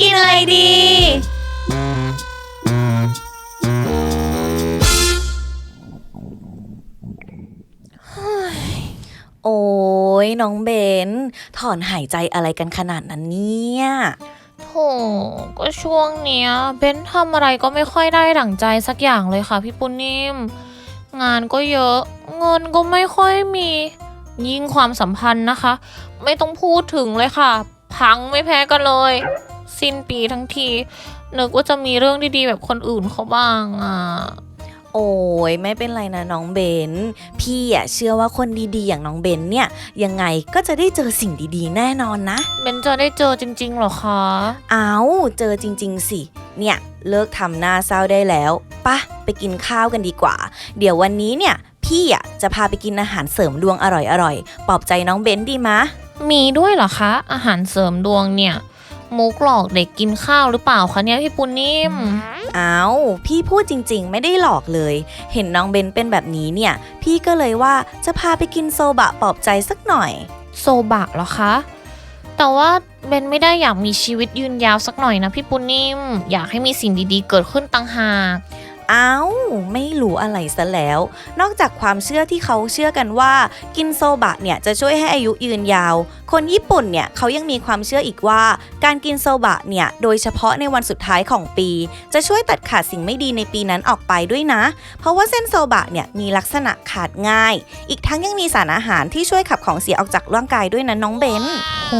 กินอะไรดี โอ้ยน้องเบน ถอนหายใจอะไรกันขนาดนั้นเนี่ย โถก็ช่วงเนี้ยเบนทำอะไรก็ไม่ค่อยได้ดั่งใจสักอย่างเลยค่ะพี่ปุณนิ่ม งานก็เยอะ เงินก็ไม่ค่อยมี ยิ่งความสัมพันธ์นะคะ ไม่ต้องพูดถึงเลยค่ะ พังไม่แพ้กันเลย สิ้นปีทั้งทีนึกว่าจะมีเรื่องดีๆ แบบคนอื่นเขาบ้างอะโอ้ยไม่เป็นไรนะน้องเบน พี่อะเชื่อว่าคนดีๆ อย่างน้องเบนเนี่ย ยังไงก็จะได้เจอสิ่งดีๆ แน่นอนนะ เบนจะได้เจอจริงๆเหรอคะ เอาเจอจริง ๆ สิ เนี่ย เลิกทำหน้าเศร้าได้แล้วปะไปกินข้าวกันดีกว่า เดี๋ยววันนี้เนี่ย พี่อะจะพาไปกินอาหารเสริมดวงอร่อยๆปลอบใจน้องเบนดีมะ มีด้วยเหรอคะ อาหารเสริมดวงเนี่ย มุกหลอกเด็กกินข้าวหรือเปล่าคะเนี่ยพี่ปุณนิ่มเอาพี่พูดจริงๆ ไม่ได้หลอกเลย เห็นน้องเบนเป็นแบบนี้เนี่ย พี่ก็เลยว่าจะพาไปกินโซบะปลอบใจสักหน่อย โซบะเหรอคะ แต่ว่าเบนไม่ได้อยากมีชีวิตยืนยาวสักหน่อยนะพี่ปุณนิ่ม อยากให้มีสิ่งดีๆ เกิดขึ้นต่างหาก อ้าวไม่รู้อะไรซะแล้ว นอกจากความเชื่อที่เขาเชื่อกันว่า กินโซบะเนี่ยจะช่วยให้อายุยืนยาว คนญี่ปุ่นเนี่ยเขายังมีความเชื่ออีกว่า การกินโซบะเนี่ยโดยเฉพาะในวันสุดท้ายของปี จะช่วยตัดขาดสิ่งไม่ดีในปีนั้นออกไปด้วยนะ เพราะว่าเส้นโซบะเนี่ยมีลักษณะขาดง่าย อีกทั้งยังมีสารอาหารที่ช่วยขับของเสียออกจากร่างกายด้วยนะน้องเบนโห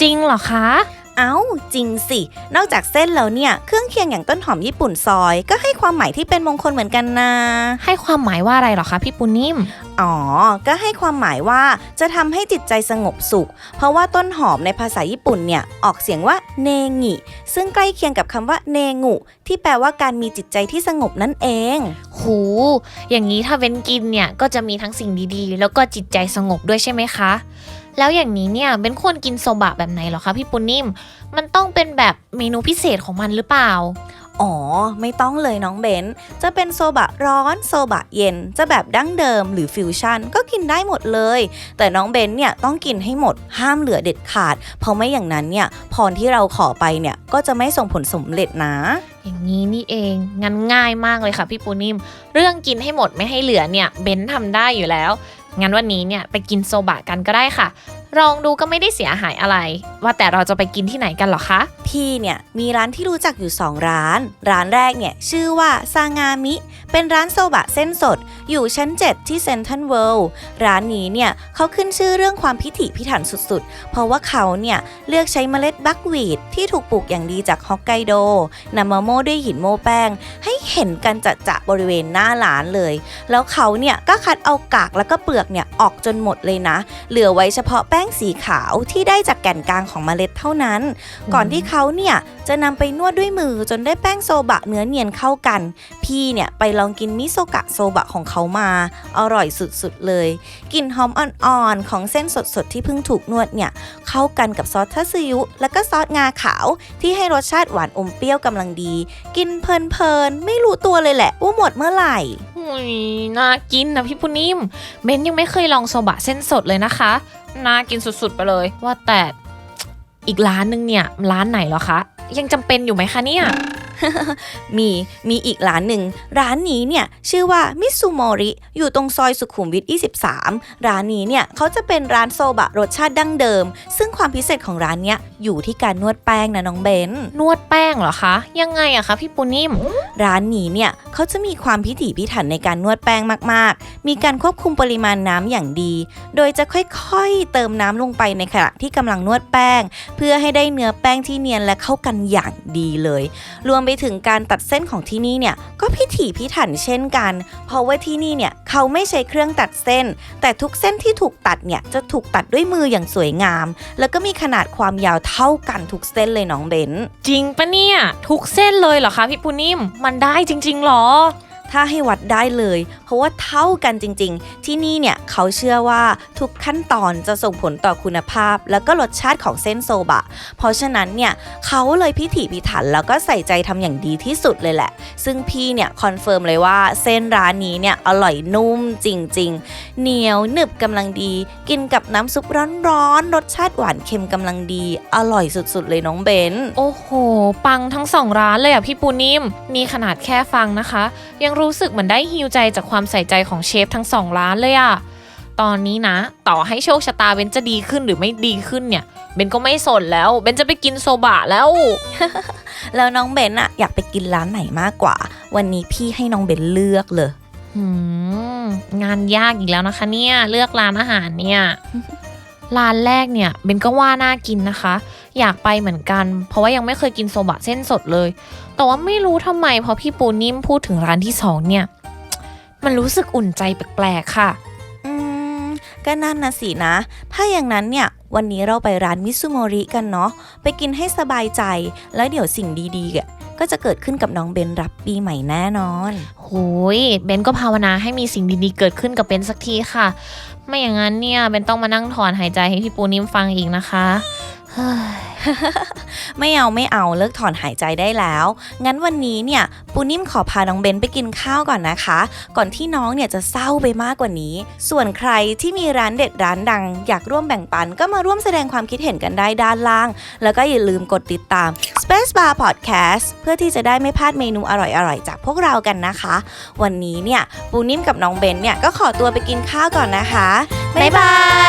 จริงเหรอคะ เอ้า จริงสิ นอกจากเส้นแล้วเนี่ย เครื่องเคียงอย่างต้นหอมญี่ปุ่นซอย ก็ให้ความหมายที่เป็นมงคลเหมือนกันนะ ให้ความหมายว่าอะไรเหรอคะพี่ปุณนิ่ม อ๋อ ก็ให้ความหมายว่าจะทำให้จิตใจสงบสุข เพราะว่าต้นหอมในภาษาญี่ปุ่นเนี่ย ออกเสียงว่าเนงิ ซึ่งใกล้เคียงกับคำว่าเนงุ ที่แปลว่าการมีจิตใจที่สงบนั่นเอง หู อย่างนี้ถ้าเว้นกินเนี่ย ก็จะมีทั้งสิ่งดีๆ แล้วก็จิตใจสงบด้วยใช่ไหมคะ แล้วอย่างนี้เนี่ยเป็นควรกินโซบะแบบไหนเหรอคะพี่ปุณนิ่ม มันต้องเป็นแบบเมนูพิเศษของมันหรือเปล่า อ๋อ ไม่ต้องเลยน้องเบนจะเป็นโซบะร้อนโซบะเย็น จะแบบดั้งเดิมหรือฟิวชั่นก็กินได้หมดเลย แต่น้องเบนเนี่ยต้องกินให้หมดห้ามเหลือเด็ดขาด เพราะไม่อย่างนั้นเนี่ยพรที่เราขอไปเนี่ยก็จะไม่ส่งผลสำเร็จนะ อย่างนี้นี่เองงั้นง่ายมากเลยค่ะพี่ปูนิ่ม เรื่องกินให้หมดไม่ให้เหลือเนี่ยเบนทำได้อยู่แล้ว งั้นวันนี้เนี่ยไปกินโซบะกันก็ได้ค่ะ ลองดูก็ไม่ได้เสียหายอะไร ว่าแต่เราจะไปกินที่ไหนกันหรอคะ พี่เนี่ยมีร้านที่รู้จักอยู่ 2 ร้าน ร้านแรกเนี่ยชื่อว่าซางามิ เป็นร้านโซบะเส้นสด อยู่ชั้น 7 ที่เซนทันเวิลด์ร้านนี้เนี่ยเขาขึ้นชื่อเรื่องความพิถีพิถันสุดๆ เพราะว่าเขาเนี่ยเลือกใช้เมล็ดบักวีดที่ถูกปลูกอย่างดีจากฮอกไกโดนำมาโม่ด้วยหินโม่แป้ง ให้เห็นกันจะจะบริเวณหน้าร้านเลย แล้วเขาเนี่ยก็คัดเอากากแล้วก็เปลือกเนี่ยออกจนหมดเลยนะ เหลือไว้เฉพาะแป้งสีขาวที่ได้จากแก่นกลางของเมล็ดเท่านั้น ก่อนที่เขาเนี่ยจะนำไปนวดด้วยมือจนได้แป้งโซบะเนื้อเนียนเข้ากัน พี่เนี่ยไปลองกินมิโซกะโซบะของเขามา อร่อยสุดๆเลย กลิ่นหอมอ่อนๆ ของเส้นสดๆ ที่เพิ่งถูกนวดเนี่ย เข้ากันกับซอสทัสยุ แล้วก็ซอสงาขาวที่ให้รสชาติหวานอมเปรี้ยวกำลังดี กินเพลินๆ ไม่รู้ตัวเลยแหละว่าหมดเมื่อไหร่อุ้ยน่ากินนะพี่ปูนิ่มเบนยังไม่เคยลองโซบะเส้นสดเลยนะคะ น่ากินสุดๆไปเลย ว่าแต่อีกร้านนึงเนี่ย ร้านไหนเหรอคะ ยังจำเป็นอยู่ไหมคะเนี่ย มีมีอีกร้านหนึ่ง ร้านนี้เนี่ย ชื่อว่ามิซูโมริอยู่ตรงซอยสุขุมวิท 23 ร้านนี้เนี่ยเขาจะเป็นร้านโซบะรสชาติดั้งเดิม ซึ่งความพิเศษของร้านเนี้ยอยู่ที่การนวดแป้งนะน้องเบนนวดแป้งเหรอคะ ยังไงอะคะพี่ปูนิ่ม ร้านนี้เนี่ยเขาจะมีความพิถีพิถันในการนวดแป้งมากๆ มีการควบคุมปริมาณน้ำอย่างดี โดยจะค่อยๆ เติมน้ำลงไปในขณะที่กำลังนวดแป้ง เพื่อให้ได้เนื้อแป้งที่เนียนและเข้ากันอย่างดีเลย รวมไปไปถึงการตัดเส้นของที่นี่เนี่ยก็พิถีพิถันเช่นกัน เพราะว่าที่นี่เนี่ยเขาไม่ใช้เครื่องตัดเส้น แต่ทุกเส้นที่ถูกตัดเนี่ยจะถูกตัดด้วยมืออย่างสวยงาม แล้วก็มีขนาดความยาวเท่ากันทุกเส้นเลยน้องเบนจริงปะเนี่ย ทุกเส้นเลยเหรอคะพี่ปูนิ่มมันได้จริงๆเหรอ ถ้าให้วัดได้เลย เพราะว่าเท่ากันจริง ๆ ที่นี่เนี่ยเขาเชื่อว่าทุกขั้นตอนจะส่งผลต่อคุณภาพ แล้วก็รสชาติของเส้นโซบะ เพราะฉะนั้นเนี่ยเขาเลยพิถีพิถันแล้วก็ใส่ใจทำอย่างดีที่สุดเลยแหละ ซึ่งพี่เนี่ยคอนเฟิร์มเลยว่าเส้นร้านนี้เนี่ยอร่อยนุ่มจริง ๆ เหนียวหนึบกำลังดี กินกับน้ำซุปร้อนๆรสชาติหวานเค็มกำลังดี อร่อยสุดๆ เลยน้องเบนโอ้โห ปังทั้งสองร้านเลยอะพี่ปูนิ่มนี่ขนาดแค่ฟังนะคะ ยังรู้สึกเหมือนได้ฮิวใจจากความใส่ใจของเชฟทั้งสองร้านเลยอะตอนนี้นะ ต่อให้โชคชะตาเบนจะดีขึ้นหรือไม่ดีขึ้นเนี่ยเบนก็ไม่สนแล้วเบนจะไปกินโซบะแล้ว แล้วน้องเบนอะอยากไปกินร้านไหนมากกว่า วันนี้พี่ให้น้องเบนเลือกเลยหืมงานยากอีกแล้วนะคะ เนี่ยเลือกร้านอาหารเนี่ยร้านแรกเนี่ยเบนก็ว่าน่ากินนะคะ อยากไปเหมือนกัน เพราะว่ายังไม่เคยกินโซบะเส้นสดเลย แต่ว่าไม่รู้ทำไมพอพี่ปูนิ่มพูดถึงร้านที่สองเนี่ย มันรู้สึกอุ่นใจแปลกๆค่ะอืมก็นั่นนะสินะ ถ้าอย่างนั้นเนี่ย วันนี้เราไปร้านมิซูโมริกันเนาะ ไปกินให้สบายใจ แล้วเดี๋ยวสิ่งดีๆอะก็จะเกิดขึ้นกับน้องเบนรับปีใหม่แน่นอนโหยเบนก็ภาวนาให้มีสิ่งดีๆเกิดขึ้นกับเบนสักทีค่ะ ไม่อย่างนั้นเนี่ยเบนต้องมานั่งถอนหายใจให้พี่ปูนิ่มฟังอีกนะคะ ไม่เอาไม่เอาเลิกถอนหายใจได้แล้ว งั้นวันนี้เนี่ยปูนิ่มขอพาน้องเบนไปกินข้าวก่อนนะคะ ก่อนที่น้องเนี่ยจะเศร้าไปมากกว่านี้ ส่วนใครที่มีร้านเด็ดร้านดัง อยากร่วมแบ่งปัน ก็มาร่วมแสดงความคิดเห็นกันได้ด้านล่าง แล้วก็อย่าลืมกดติดตาม Space Bar Podcast เพื่อที่จะได้ไม่พลาดเมนูอร่อยๆ จากพวกเรากันนะคะ วันนี้เนี่ยปูนิ่มกับน้องเบนเนี่ยก็ขอตัวไปกินข้าวก่อนนะคะบ๊ายบาย